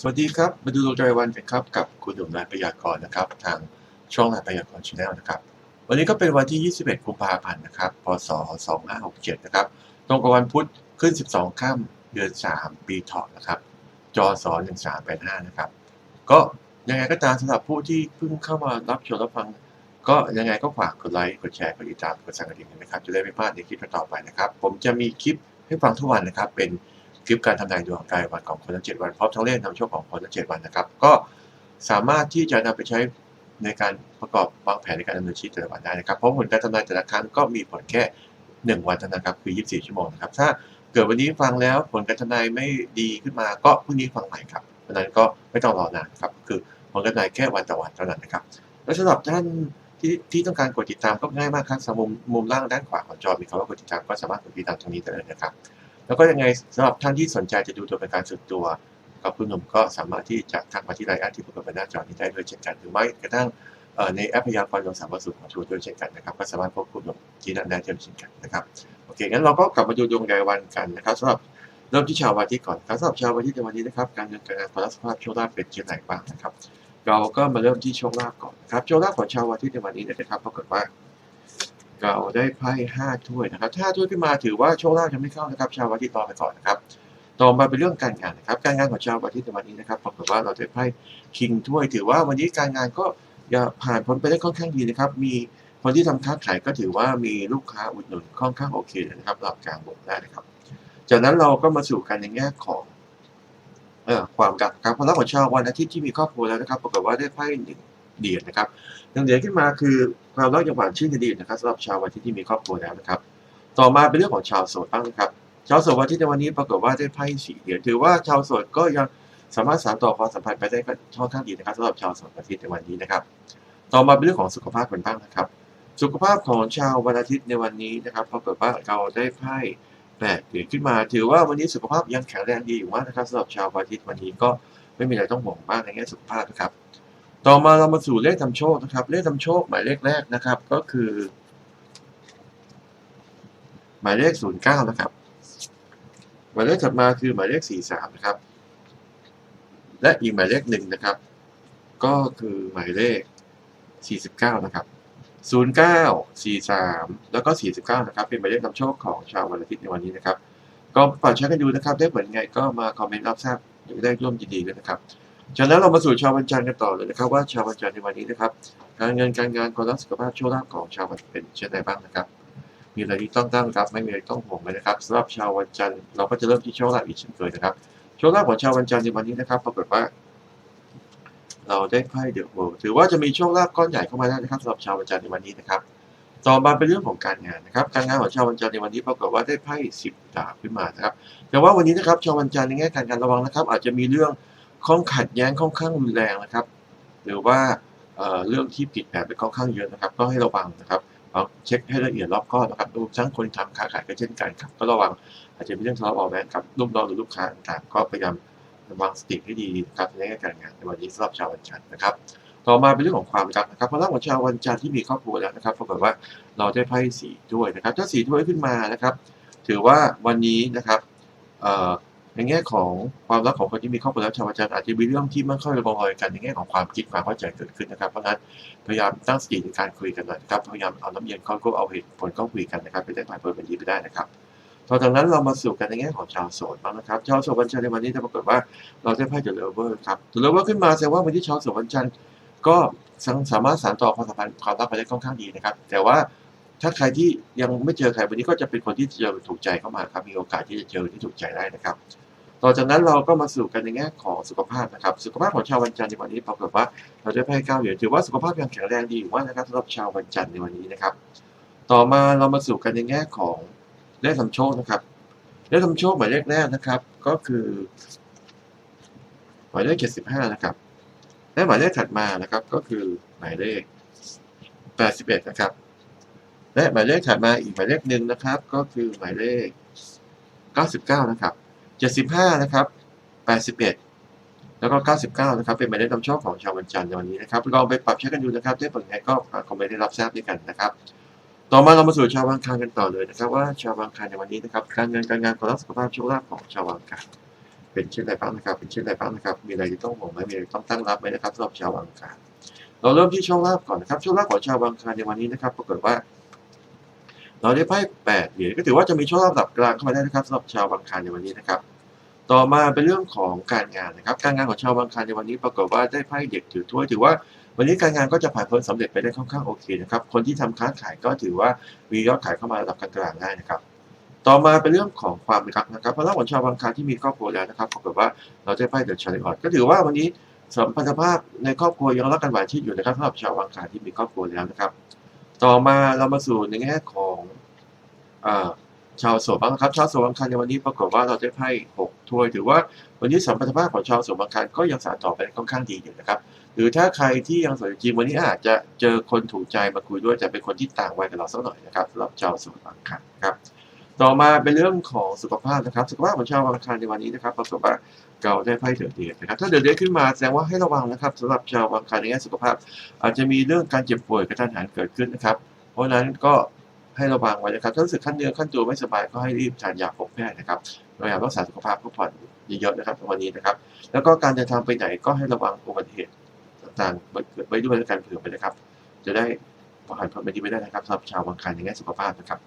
สวัสดีครับ มาดูดวงรายวันกันครับ กับคุณหนุ่มนายพยากรณ์นะครับ ทางช่องนายพยากรณ์ชาแนลนะครับ วันนี้ก็เป็นวันที่ 21 กุมภาพันธ์นะครับ พศ 2567 นะครับ ตรงกับวันพุธขึ้น 12 ค่ำเดือน 3 ปีเถาะนะครับจศ1385 นะครับ ก็ยังไงก็ตามสำหรับผู้ที่เพิ่งเข้ามารับชมรับฟัง ก็ยังไงก็ฝากกดไลค์ กดแชร์ กดติดตาม กดสั่นกระดิ่งนะครับ จะได้ไม่พลาดในคลิปต่อไปนะครับ ผมจะมีคลิปให้ฟังทุกวันนะครับ เป็น คลิปการทำนายดวงรายวันของคนทั้ง 7 วันพร้อมทั้งเลขนำโชคของคนทั้ง 7 วันนะครับ ก็สามารถที่จะนำไปใช้ในการประกอบวางแผนในการดำเนินชีวิตแต่ละวันได้นะครับเพราะผลการทำนายแต่ละครั้งก็มีผลแค่ 1 วันเท่านั้นครับคือ 24 ชั่วโมงนะครับถ้าเกิดวันนี้ฟังแล้วผลการทำนายไม่ดีขึ้นมาก็พรุ่งนี้ฟังใหม่ครับเพราะนั้นก็ไม่ต้องรอนานครับคือผลการทำนายแค่วันต่อวันเท่านั้นนะครับแล้วสำหรับท่านที่ที่ต้องการกดติดตามก็ง่ายมากครับสำหรับมุมมุมล่างด้านขวาของจอมีคำว่ากดติดตามก็สามารถกดติดตามตรงนี้ได้เลยนะครับ แล้วก็ยังไงสำหรับท่านที่สนใจจะดูตัวเป็นการส่วนตัวกับคุณหนุ่มก็สามารถที่จะทักมาที่ไลน์แอดที่ปรากฏบนหน้าจอนี้ได้ด้วยเช่นกันหรือไม่กระทั่งในแอปพยากรณ์ดวงสามสูตรของทูด้วยเช่นกันนะครับก็สามารถพบคุณหนุ่มที่นั่นได้เช่นกันนะครับโอเคงั้นเราก็กลับมาดูดวงรายวันกันนะครับสำหรับเริ่มที่ชาววันที่ก่อนครับสำหรับชาววันที่ในวันนี้นะครับการเงินการงานความรักสภาพโชคลาภเป็นเช่นไรบ้างนะครับ เราก็มาเริ่มที่โชคลาภก่อนครับโชคลาภของชาววันที่ในวันนี้นะครับปรากฏว่า เราได้ไพ่ห้าถ้วยนะครับถ้าห้าถ้วยขึ้นมาถือว่าโชคลาภยังไม่เข้านะครับ ชาววันที่รอไปก่อนนะครับต่อมาเป็นเรื่องการงานนะครับ การงานของชาววันที่ในวันนี้นะครับปรากฏว่าเราได้ไพ่คิงถ้วย ถือว่าวันนี้การงานก็ผ่านพ้นไปได้ค่อนข้างดีนะครับ มีคนที่ทำค้าขายก็ถือว่ามีลูกค้าอุดหนุนค่อนข้างโอเคนะครับระดับกลางบวกได้นะครับ จากนั้นเราก็มาสู่กันในแง่ของอความรักครับความรักของชาววันอาทิตย์ที่มีครอบครัวแล้วนะครับปรากฏว่าได้ไพ่หนึ่งเหรียญนะครับหนึ่งเหรียญขึ้นมาคือ ความรักย่างหวานชื่นดีนะครับสำหรับชาววันทิตย์ที่มีครอบครัวแล้วนะครับ ต่อมาเป็นเรื่องของชาวโสดบ้างนะครับ ชาวโสดวันอาที่ในวันนี้ปรากฏว่าได้ไพ่สีเหรียญถือว่าชาวโสดก็ยังสามารถสานต่อความสัมพันธ์ไปได้ก็ค่อนข้างดีนะครับสำหรับชาวโสดวันอาทิตย์ในวันนี้นะครับ ต่อมาเป็นเรื่องของสุขภาพกันบ้างนะครับ สุขภาพของชาววันอาทิตย์ในวันนี้นะครับปรากฏว่าเราได้ไพ่แปดเหรียญขึ้นมา ถือว่าวันนี้สุขภาพยังแข็งแรงดีอยู่มากนะครับสำหรับชาววันอาทิตย์วันนี้ก็ไม่มีอะไรต้องห่วงมากในแง่สุขภาพนะครับ ต่อมาเรามาสู่เลขทำโชคนะครับ เลขทำโชคหมายเลขแรกนะครับ ก็คือ หมายเลขศูนย์เก้านะครับ หมายเลขถัดมาคือหมายเลขสี่สามนะครับ และอีกหมายเลขหนึ่งนะครับ ก็คือหมายเลขสี่สิบเก้านะครับศูนย์เก้าสี่สามแล้วก็สี่สิบเก้านะครับ เป็นหมายเลขนำโชคของชาววันอาทิตย์ในวันนี้นะครับ ก็ฝากใช้กันดูนะครับ ได้ผลไงก็มาคอมเมนต์รับทราบได้ร่วมยินดีด้วยนะครับ จากนั้นเรามาสู่ชาววันจันทร์กันต่อเลยนะครับ ว่าชาววันจันทร์ในวันนี้นะครับ การเงินการงานความรักสุขภาพโชคลาภของชาววันเป็นเช่นไรบ้างนะครับ มีอะไรที่ต้องตั้งรับไม่มีอะไรต้องห่วงเลยนะครับสำหรับชาววันจันทร์เราก็จะเริ่มที่โชคลาภอีกเช่นเคยนะครับโชคลาภของชาววันจันทร์ในวันนี้นะครับปรากฏว่า เราได้ไพ่เดอะเวิลด์ถือว่าจะมีโชคลาภก้อนใหญ่เข้ามาได้นะครับสำหรับชาววันจันทร์ในวันนี้นะครับ ต่อมาเป็นเรื่องของการงานนะครับ การงานของชาววันจันทร์ในวันนี้ปรากฏว่าได้ไพ่สิบดาบขึ้นมานะครับ แต่ว่าวันนี้นะครับชาววันจันทร์ในแง่การงานระวังนะครับ อาจจะมีเรื่อง ข้องขัดแย้งค่อนข้างรุนแรงนะครับ หรือว่าเเรื่องที่ผิดแผนไปค่อนข้างเยอะนะครับ ก็ให้ระวังนะครับเช็คให้ละเอียดรอบคอบนะครับรวมทั้งคนทำค้าขายก็เช่นกันครับ ก็ระวังอาจจะมีเรื่องทะเลาะเบาะแว้งกับลูกน้องหรือลูกค้าต่างๆก็พยายามระวังสติให้ดีนะครับในการงานในวันนี้สำหรับชาววันจันทร์นะครับ ต่อมาเป็นเรื่องของความรักนะครับเพราะเรื่องของชาววันจันทร์ที่มีครอบครัวแล้วนะครับปรากฏว่าเราได้ไพ่สีถ้วยนะครับ ถ้าสีถ้วยขึ้นมานะครับ ถือว่าวันนี้นะครับ ในแง่ของความรักของคนที่มีครอบครัวแล้วชาววันจันทร์อาจจะมีเรื่องที่ไม่ค่อยลงรอยกันในแง่ของความคิดความเข้าใจเกิดขึ้นนะครับเพราะฉะนั้นพยายามตั้งสติในการคุยกันหน่อยนะครับพยายามเอาน้ำเย็นเข้าก็เอาเหตุผลเข้าคุยกันนะครับไปได้ผ่านเปิดบัญชีไปได้นะครับต่อจากนั้นเรามาสู่กันในแง่ของชาวโสดบ้างนะครับชาวโสดวันจันทร์ในวันนี้จะปรากฏว่าเราได้ไพ่เดอะเลเวอร์ครับเดอะเลเวอร์ขึ้นมาแสดงว่าวันที่ชาวโสดวันจันทร์ก็สามารถสานต่อความสัมพันธ์ความรักไปได้ค่อนข้างดีนะครับ แต่ว่าถ้าใครที่ยังไม่เจอใครวันนี้ก็จะเป็นคนที่เจอถูกใจเข้ามาครับมีโอกาสที่จะเจอที่ถูกใจได้นะครับ ต่อจากนั้นเราก็มาสู่กันในแง่ของสุขภาพนะครับ สุขภาพของชาววันจันทร์ในวันนี้ปรากฏว่าเราได้ไพ่เก้าเหรียญถือว่าสุขภาพยังแข็งแรงดีอยู่มานะครับสำหรับชาววันจันทร์ในวันนี้นะครับ ต่อมาเรามาสู่กันในแง่ของเลขทำโชคนะครับเลขทำโชคหมายเลขแรกนะครับ ก็คือหมายเลขเจ็ดสิบห้านะครับและหมายเลขถัดมานะครับก็คือหมายเลข81นะครับ และหมายเลขถัดมาอีกหมายเลขหนึ่งนะครับ ก็คือหมายเลข99นะครับ 75 นะครับ 81 แล้วก็ 99 นะครับ เป็นหมายเลขนำโชคของชาววันจันทร์ในวันนี้นะครับลองไปปรับใช้กันดูนะครับได้ผลไงก็คอมเมนต์ได้รับทราบด้วยกันนะครับ ต่อมาเรามาสู่ชาววังคารกันต่อเลยนะครับ ว่าชาววังคารในวันนี้นะครับ การเงินการงานความรักสุขภาพโชคลาภของชาววังคารเป็นเช่นไรบ้างนะครับ เป็นเช่นไรบ้างนะครับ มีอะไรที่ต้องห่วงไหมมีอะไรต้องตั้งรับไหมนะครับสำหรับชาวอังคารเราเริ่มที่โชคลาภก่อนนะครับโชคลาภของชาวอังคารในวันนี้นะครับปรากฏว่า เราได้ไพ่แปดเหรียญก็ถือว่าจะมีโชคลาภระดับกลางเข้ามาได้นะครับสำหรับชาวอังคารในวันนี้นะครับ ต่อมาเป็นเรื่องของการงานนะครับ การงานของชาวอังคารในวันนี้ปรากฏว่าได้ไพ่เด็กถือถ้วยถือว่าวันนี้การงานก็จะผ่านพ้นสำเร็จไปได้ค่อนข้างโอเคนะครับ คนที่ทำค้าขายก็ถือว่ามียอดขายเข้ามาระดับกลางๆได้นะครับ ต่อมาเป็นเรื่องของความรักนะครับเพราะถ้าคนชาวบางคารที่มีครอบครัวแล้วนะครับปรากฏว่าเราได้ไพ่เดอะชาริออตก็ถือว่าวันนี้สัมพันธภาพในครอบครัวยังรักกันหวานชื่นอยู่นะครับสำหรับชาวบางคารที่มีครอบครัวแล้วนะครับ ต่อมาเรามาสู่ในแง่ของอชาวโสดบ้างครับชาวโสดบางคารในวันนี้ปรากฏว่าเราได้ไพ่หกถ้วยถือว่าวันนี้สัมพันธภาพของชาวโสดบางคารก็ยังสานต่อไปค่อนข้างดีอยู่นะครับ หรือถ้าใครที่ยังสดอยู่จวันนี้อาจจะเจอคนถูกใจมาคุยด้วยแต่เป็นคนที่ต่างวัยกับเราสักหน่อยนะครับสำหรับชาวโสดบางคารนครับ ต่อมาเป็นเรื่องของสุขภาพนะครับ สุขภาพของชาวอังคารในวันนี้นะครับปรากฏว่า เราได้ไพ่เดือดเดือดนะครับถ้าเดือดเดือดขึ้นมาแสดงว่าให้ระวังนะครับสำหรับชาวอังคารในแง่สุขภาพ อาจจะมีเรื่องการเจ็บป่วยกระทันหันเกิดขึ้นนะครับ เพราะฉะนั้นก็ให้ระวังไว้นะครับถ้ารู้สึกขั้นเนื้อขั้นตัวไม่สบายก็ให้รีบทานยาพบแพทย์นะครับพยายามรักษาสุขภาพพักผ่อนเยอะๆนะครับวันนี้นะครับ แล้วก็การเดินทางไปไหนก็ให้ระวังอุบัติเหตุต่างๆเกิดไว้ด้วยแล้วกันเผื่อไปนะครับ จะได้ผ่านพ้นไปนี้ไม่ได้นะครับสำหรับชาวอังคารในแง่สุขภาพนะครับ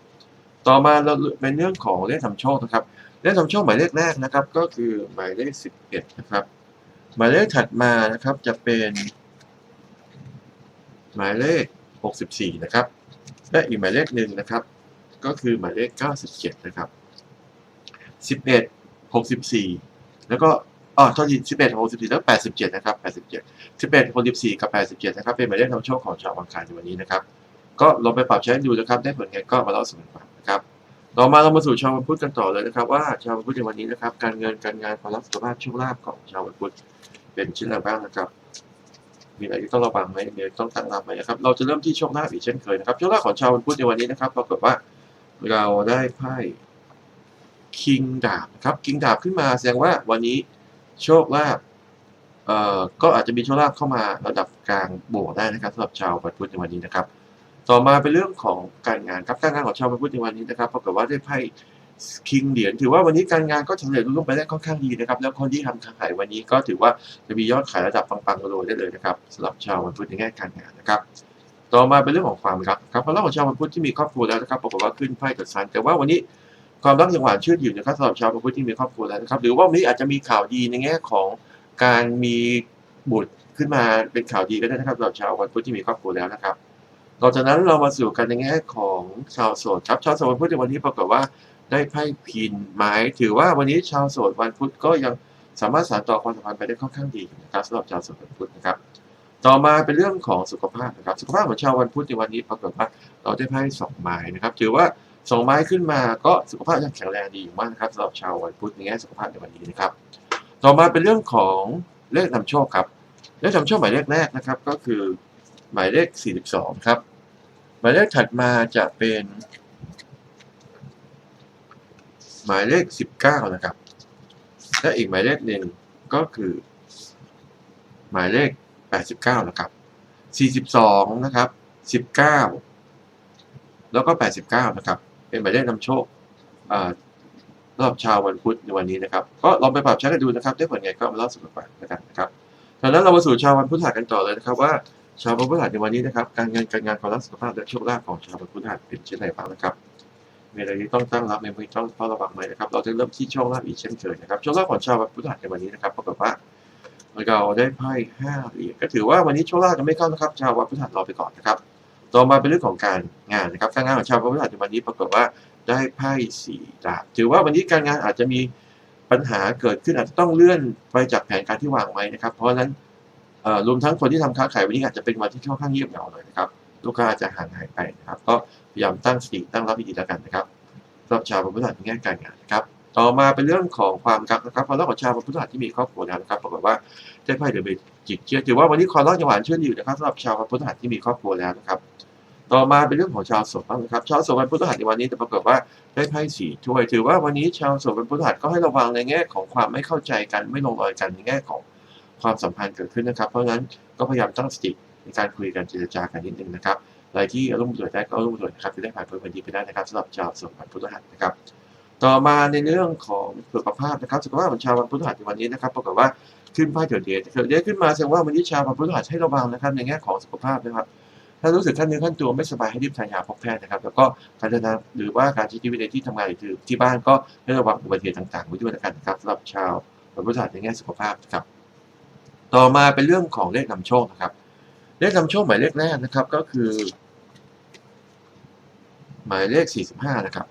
ต่อมาเราเป็นเรื่องของเลขทำโชคนะครับ เลขทำโชคหมายเลขแรกนะครับ ก็คือหมายเลขสิบเอ็ดนะครับ หมายเลขถัดมานะครับจะเป็น หมายเลขหกสิบสี่นะครับ และอีกหมายเลขหนึ่งนะครับ ก็คือหมายเลขเก้าสิบเจ็ดนะครับสิบเอ็ดหกสิบสี่แล้วก็อ๋อโทษทีสิบเอ็ดหกสิบสี่แล้วแปดสิบเจ็ดนะครับแปดสิบเจ็ดสิบเอ็ดหกสิบสี่กับแปดสิบเจ็ดนะครับ เป็นหมายเลขทำโชคของชาวอังคารในวันนี้นะครับ ก็ลองไปปรับใช้ดูนะครับ ได้ผลไงก็มาเล่าสู่กันฟังนะครับ ต่อมาเรามาสู่ชาววันพุทธกันต่อเลยนะครับ ว่าชาววันพุทธในวันนี้นะครับ การเงินการงานความรักสุขภาพโชคลาภของชาววันพุทธเป็นเช่นไรบ้างนะครับ มีอะไรที่ต้องระวังไหมมีอะไรต้องตั้งรับไหมนะครับ เราจะเริ่มที่โชคลาภอีกเช่นเคยนะครับโชคลาภของชาววันพุทธในวันนี้นะครับปรากฏว่าเราได้ไพ่คิงดาบนะครับคิงดาบขึ้นมาแสดงว่าวันนี้โชคลาภเอ่อก็อาจจะมีโชคลาภเข้ามาระดับกลางบวกได้นะครับสำหรับชาววันพุทธในวันนี้นะครับ ต่อมาเป็นเรื่องของการงานครับการงานของชาวพุธในวันนี้นะครับปรากฏว่าได้ไพ่คิงเหรียญถือว่าวันนี้การงานก็สำเร็จรุ่งไปได้ค่อนข้างดีนะครับ แล้วคนที่ทำค้าขายวันนี้ก็ถือว่าจะมียอดขายระดับปังๆโรยได้เลยนะครับสำหรับชาววันพุธในแง่การงานนะครับต่อมาเป็นเรื่องของความรักครับความรักของชาววันพุธที่มีครอบครัวแล้วนะครับปรากฏว่าขึ้นไพ่กับซันแต่ว่าวันนี้ความรักยังหวานชื่นอยู่นะครับสำหรับชาววันพุธที่มีครอบครัวแล้วนะครับหรือว่าวันนี้อาจจะมีข่าวดีในแง่ของการมีบุตรขึ้นมาเป็นข่าวดีก็ได้นะครับสำหรับชาววันพุธที่มีครอบครัวแล้วนะครับ ต่อจากนั้นเรามาสู่กันในแง่ของชาวโสดครับชาวโสดวันพุธในวันนี้ปรากฏว่าได้ไพ่พินไม้ถือว่าวันนี้ชาวโสดวันพุธก็ยังสามารถสานต่อความสัมพันธ์ไปได้ค่อนข้างดีนะครับสำหรับชาวโสดวันพุธนะครับ ต่อมาเป็นเรื่องของสุขภาพนะครับ สุขภาพของชาววันพุธในวันนี้ปรากฏว่าเราได้ไพ่สองไม้นะครับ ถือว่าสองไม้ขึ้นมาก็สุขภาพยังแข็งแรงดีอยู่มากนะครับสำหรับชาววันพุธในแง่สุขภาพในวันนี้นะครับ ต่อมาเป็นเรื่องของเลขนำโชคครับเลขนำโชคหมายเลขแรกนะครับ ก็คือ หมายเลข 42 ครับ หมายเลขถัดมาจะเป็น หมายเลขสิบเก้านะครับ และอีกหมายเลขหนึ่งก็คือ หมายเลขแปดสิบเก้านะครับสี่สิบสองนะครับสิบเก้าแล้วก็แปดสิบเก้านะครับ เป็นหมายเลขนำโชครอบชาววันพุธในวันนี้นะครับ ก็ลองไปปรับใช้กันดูนะครับ ได้ผลไงก็มาเล่าสู่กันฟังนะครับนะครับจากนั้นเรามาสู่ชาววันพุธหัสกันต่อเลยนะครับว่า ชาวพฤหัสในวันนี้นะครับ การเงินการงานความรักสุขภาพและโชคลาภของชาวพฤหัสเป็นเช่นไรบ้างนะครับมีอะไรที่ต้องตั้งรับมีอะไรที่ต้องเฝ้าระวังไหมนะครับ เราจะเริ่มที่โชคลาภอีกเช่นเคยนะครับโชคลาภของชาวพฤหัสในวันนี้นะครับปรากฏว่าเราได้ไพ่ห้าเหรียญก็ถือว่าวันนี้โชคลาภจะไม่เข้านะครับ ชาวพฤหัสรอไปก่อนนะครับ ต่อมาเป็นเรื่องของการงานนะครับการงานของชาวพฤหัสในวันนี้ปรากฏว่าได้ไพ่สี่ดาบถือว่าวันนี้การงานอาจจะมีปัญหาเกิดขึ้นอาจจะต้องเลื่อนไปจากแผนการที่วางไว้นะครับ เพราะฉะนั้น รวมทั้งคนที่ทำค้าขายวันนี้อาจจะเป็นวันที่ค่อนข้างเงียบเหงาหน่อยนะครับ ลูกค้าอาจจะห่างหายไปนะครับ ก็พยายามตั้งสติตั้งรับดีๆแล้วกันนะครับสำหรับชาวพุทธหัสในแง่การงานนะครับ ต่อมาเป็นเรื่องของความรักนะครับความรักของชาวพุทธหัสที่มีครอบครัวนะครับปรากฏว่าได้ไพ่เดือะเบจิกเชียถือว่าวันนี้ความรักยังหวานชื่นอยู่นะครับสำหรับชาวพุทธหัสที่มีครอบครัวแล้วนะครับต่อมาเป็นเรื่องของชาวโสดบ้างนะครับ ชาวโสดวันพุธหัสในวันนี้แต่ปรากฏว่าได้ไพ่สี่ถ้วย ถือว่าวันนี้ชาวโสดวันพุธหัสก็ให้ระวังในแง่ของความไม่เข้าใจกันไม่ลงรอยกันในแง่ของ ความสัมพันธ์เกิดขึ้นนะครับ เพราะฉะนั้นก็พยายามตั้งสติในการคุยกันเจรจากันนิดนึงนะครับอะไรที่อารมณ์เดือดได้ก็อารมณ์เดือดนะครับจะได้ผ่านพ้นวันดีไปได้นะครับสำหรับชาวสดวันพุทธหัสนะครับ ต่อมาในเรื่องของสุขภาพนะครับ สุขภาพของชาววันพฤหัสในวันนี้นะครับปรากฏว่าขึ้นไพ่เถิดเดชเถิดเดชขึ้นมาแสดงว่าวันนี้ชาววันพฤหัสให้ระวังนะครับในแง่ของสุขภาพนะครับ ถ้ารู้สึกขั้นเนื้อขั้นตัวไม่สบายให้รีบทานยาพบแพทย์นะครับ แล้วก็การเดินทางหรือว่าการใช้ชีวิตในที่ทำงานหรือที่บ้านก็ให้ระวังอุบัติเหตุต่างๆไว้ด้วยนะครับสำหรับชาววันพฤหัสในแง่สุขภาพครับ ต่อมาเป็นเรื่องของเลขนำโชคนะครับ เลขนำโชคหมายเลขแรกนะครับก็คือ หมายเลข 45 นะครับ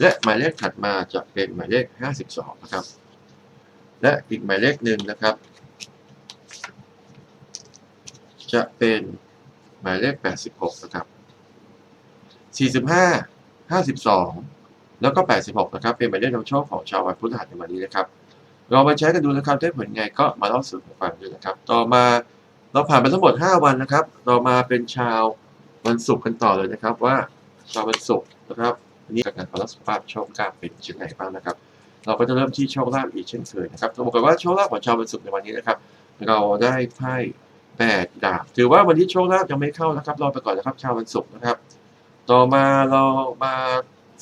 และหมายเลขถัดมาจะเป็นหมายเลข 52 นะครับ และอีกหมายเลขหนึ่งนะครับ จะเป็นหมายเลข 86 นะครับ 45 52 แล้วก็ 86 นะครับ เป็นหมายเลขนำโชคของชาววันพุธหัสในวันนี้นะครับ เรามาใช้กันดูนะครับได้ผลไงก็มาเล่าสู่กันฟังด้วยนะครับ ต่อมาเราผ่านไปทั้งหมด 5 วันนะครับ เรามาเป็นชาววันศุกร์กันต่อเลยนะครับ ว่าชาววันศุกร์นะครับวันนี้การขอรัสุภาพโชคลาภเป็นเช่นไรบ้างนะครับ เราก็จะเริ่มที่โชคลาภอีกเช่นเคยนะครับต้องบอกกันว่าโชคลาภของชาววันศุกร์ในวันนี้นะครับ เราได้ไพ่แปดดาบ ถือว่าวันนี้โชคลาภยังไม่เข้านะครับ รอไปก่อนนะครับชาววันศุกร์นะครับ ต่อมาเรามา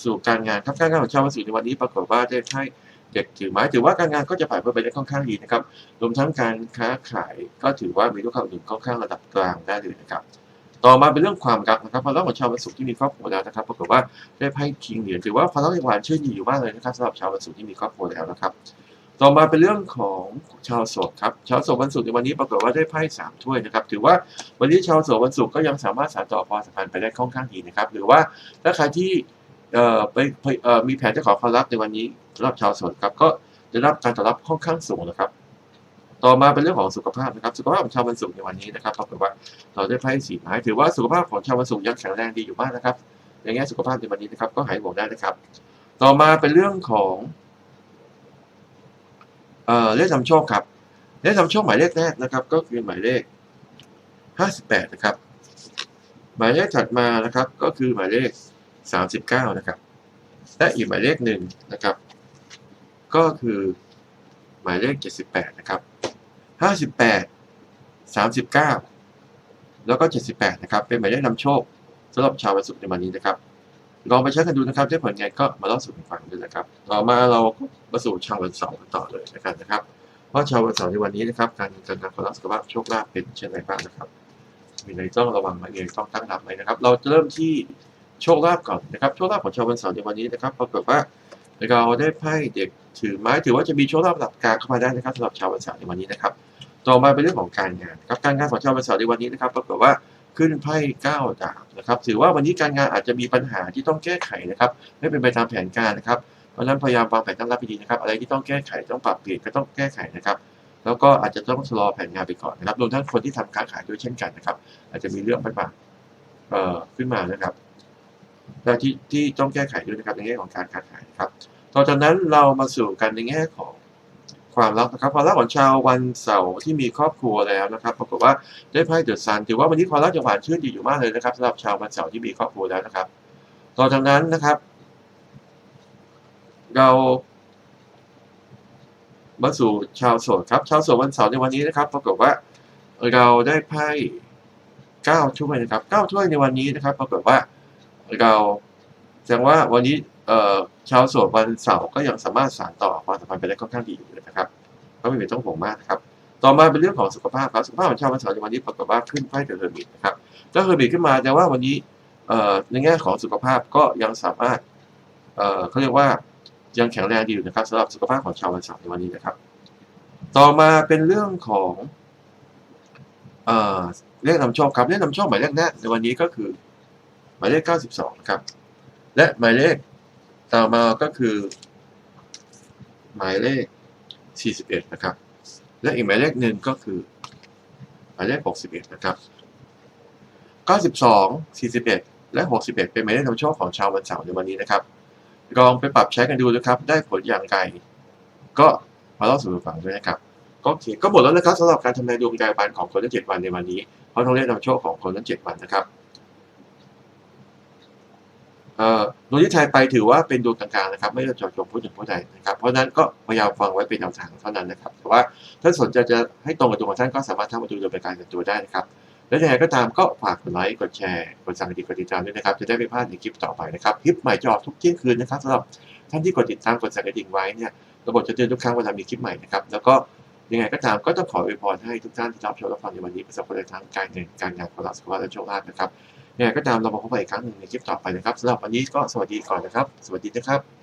สู่การงานครับการงานของชาววันศุกร์ในวันนี้ปรากฏว่าได้ไพ่ เด็กถือไม้ถือว่าการงานก็จะผ่านไปได้ค่อนข้างดีนะครับรวมทั้งการค้าขายก็ถือว่ามีลูกค้าอุดหนุนค่อนข้างระดับกลางได้เลยนะครับ ต่อมาเป็นเรื่องความรักนะครับความรักของชาววันศุกร์ที่มีครอบครัวแล้วนะครับปรากฏว่าได้ไพ่คิงเหรียญถือว่าความรักยังหวานชื่นอยู่มากเลยนะครับสำหรับชาววันศุกร์ที่มีครอบครัวแล้วนะครับ ต่อมาเป็นเรื่องของชาวโสดครับชาวโสดวันศุกร์ในวันนี้ปรากฏว่าได้ไพ่สามถ้วยนะครับถือว่าวันนี้ชาวโสดวันศุกร์ก็ยังสามารถสานต่อความสัมพันธ์ไปได้ค่อนข้างดีนะครับหรือว่าถ้าใครที่ เอ่อไปเอ่อมีแผนจะขอความรักในวันนี้สำหรับชาวโสดครับ ก็ได้รับการตอบรับค่อนข้างสูงนะครับ ต่อมาเป็นเรื่องของสุขภาพนะครับ สุขภาพของชาววันศุกร์ในวันนี้นะครับปรากฏว่าเราได้ไพ่สีไม้ถือว่าสุขภาพของชาววันศุกร์ยังแข็งแรงดีอยู่มากนะครับ ในแง่สุขภาพในวันนี้นะครับ ก็หายห่วงได้นะครับ ต่อมาเป็นเรื่องของเอ่อเลขนำโชคครับเลขนำโชคหมายเลขแรกนะครับ ก็คือหมายเลข58นะครับ หมายเลขถัดมานะครับ ก็คือหมายเลข 39 นะครับ และอีกหมายเลขหนึ่งนะครับ ก็คือหมายเลข 78 นะครับ 58 39 แล้วก็ 78 นะครับ เป็นหมายเลขนำโชคสำหรับชาววันศุกร์ในวันนี้นะครับ ลองไปใช้กันดูนะครับได้ผลไงก็มาเล่าสู่กันฟังด้วยนะครับ ต่อมาเรามาสู่ชาววันเสาร์กันต่อเลยนะครับนะครับเพราชาววันเสาร์ในวันนี้นะครับ การเงินการงานความรักสุขภาพโชคลาภเป็นเช่นไรบ้างนะครับ มีอะไรต้องระวังไหมมีอะไรต้องตั้งรับไหมนะครับ เราจะเริ่มที่ โชคลาภก่อนนะครับโชคลาภของชาววันเสาร์ในวันนี้นะครับปรากฏว่าเราได้ไพ่เด็กถือไม้ถือว่าจะมีโชคลาภระดับกลางเข้ามาได้นะครับสำหรับชาววันเสาร์ในวันนี้นะครับ ต่อมาเป็นเรื่องของการงานครับการงานของชาววันเสาร์ในวันนี้นะครับปรากฏว่าขึ้นไพ่เก้าดาบนะครับถือว่าวันนี้การงานอาจจะมีปัญหาที่ต้องแก้ไขนะครับไม่เป็นไปตามแผนการนะครับเพราะฉะนั้นพยายามวางแผนตั้งรับให้ดีนะครับ อะไรที่ต้องแก้ไขต้องปรับเปลี่ยนก็ต้องแก้ไขนะครับ แล้วก็อาจจะต้องชะลอแผนงานไปก่อนนะครับรวมทั้งคนที่ทำค้าขายด้วยเช่นกันนะครับ อาจจะมีเรื่องปัญหาเอ่อขึ้นมานะครับ และที่ที่ต้องแก้ไขด้วยนะครับในแง่ของการค้าขายครับต่อจากนั้นเรามาสู่กันในแง่ของความรักนะครับความรักของชาววันเสาร์ที่มีครอบครัวแล้วนะครับปรากฏว่าได้ไพ่เดือะซันถือว่าวันนี้ความรักยังหวานชื่นดีอยู่มากเลยนะครับสำหรับชาววันเสาร์ที่มีครอบครัวแล้วนะครับ ต่อจากนั้นนะครับ เรามาสู่ชาวโสดครับ ชาวโสดวันเสาร์ในวันนี้นะครับ ปรากฏว่าเราได้ไพ่เก้าถ้วยนะครับเก้าถ้วยในวันนี้นะครับ ปรากฏว่า เราแสดงว่าวันนี้เออชาวโสดวันเสาร์ก็ยังสามารถสานต่อความสัมพันธ์ไปได้ค่อนข้างดีอยู่เลยนะครับก็ไม่เป็นต้องห่วงมากนะครับต่อมาเป็นเรื่องของสุขภาพครับสุขภาพของชาววันเสาร์ในวันนี้ปรากฏว่าขึ้นไพ่เดอะเฮอร์มิตนะครับเดอะเฮอร์มิตขึ้นมาแต่ว่าวันนี้เออในแง่ของสุขภาพก็ยังสามารถเออเขาเรียกว่ายังแข็งแรงดีอยู่นะครับสำหรับสุขภาพของชาววันเสาร์ในวันนี้นะครับ ต่อมาเป็นเรื่องของเอ่อเลขนำโชคครับเลขนำโชคหมายเลขแรกในวันนี้ก็คือ หมายเลข 92 นะครับ และหมายเลขต่อมาก็คือ หมายเลข 41 นะครับ และอีกหมายเลขหนึ่งก็คือ หมายเลข 61 นะครับ 92 41 และ 61 เป็นหมายเลขนำโชคของชาววันเสาร์ในวันนี้นะครับ ลองไปปรับใช้กันดูนะครับ ได้ผลอย่างไร ก็มาเล่าสู่กันฟังด้วยนะครับก็โอเคก็หมดแล้วนะครับสำหรับการทำนายดวงดาวบันของคนทั้งเจ็ดวันในวันนี้เพราะต้องเรียกนำโชคของคนทั้งเจ็ดวันนะครับ โดยทธชัยไปถือว่าเป็นดวงกลางๆนะครับ ไม่ได้จาะจงผู้หนึ่งผู้ใดนะครับ เพราะนั้นก็พยายามฟังไว้เป็นแนวทางเท่านั้นนะครับ แต่ว่าถ้าสนใจจะให้ตรงกับตัวของท่านก็สามารถทำประตูโดยการกันตัวได้นะครับ และยังไงก็ตามก็ฝากกดไลค์ กดแชร์ กดสั่งติดกดติดตามด้วยนะครับ จะได้ไม่พลาดในคลิปต่อไปนะครับ คลิปใหม่จะออกทุกเที่ยงคืนนะครับสำหรับท่านที่กดติดตาม กดสั่งกระดิ่งไว้เนี่ย ระบบจะเตือนทุกครั้งเวลามีคลิปใหม่นะครับ แล้วก็ยังไงก็ตามก็ต้องขออวยพรให้ทุกท่านที่รับชมรับฟังในวันนี้ประสบผลทางการเงินการงานความรักสุขภาพและโชคลาภนะครับ ยังไงก็ตามเรามาพบกันอีกครั้งหนึ่งในคลิปต่อไปนะครับสำหรับวันนี้ก็สวัสดีก่อนนะครับ สวัสดีนะครับ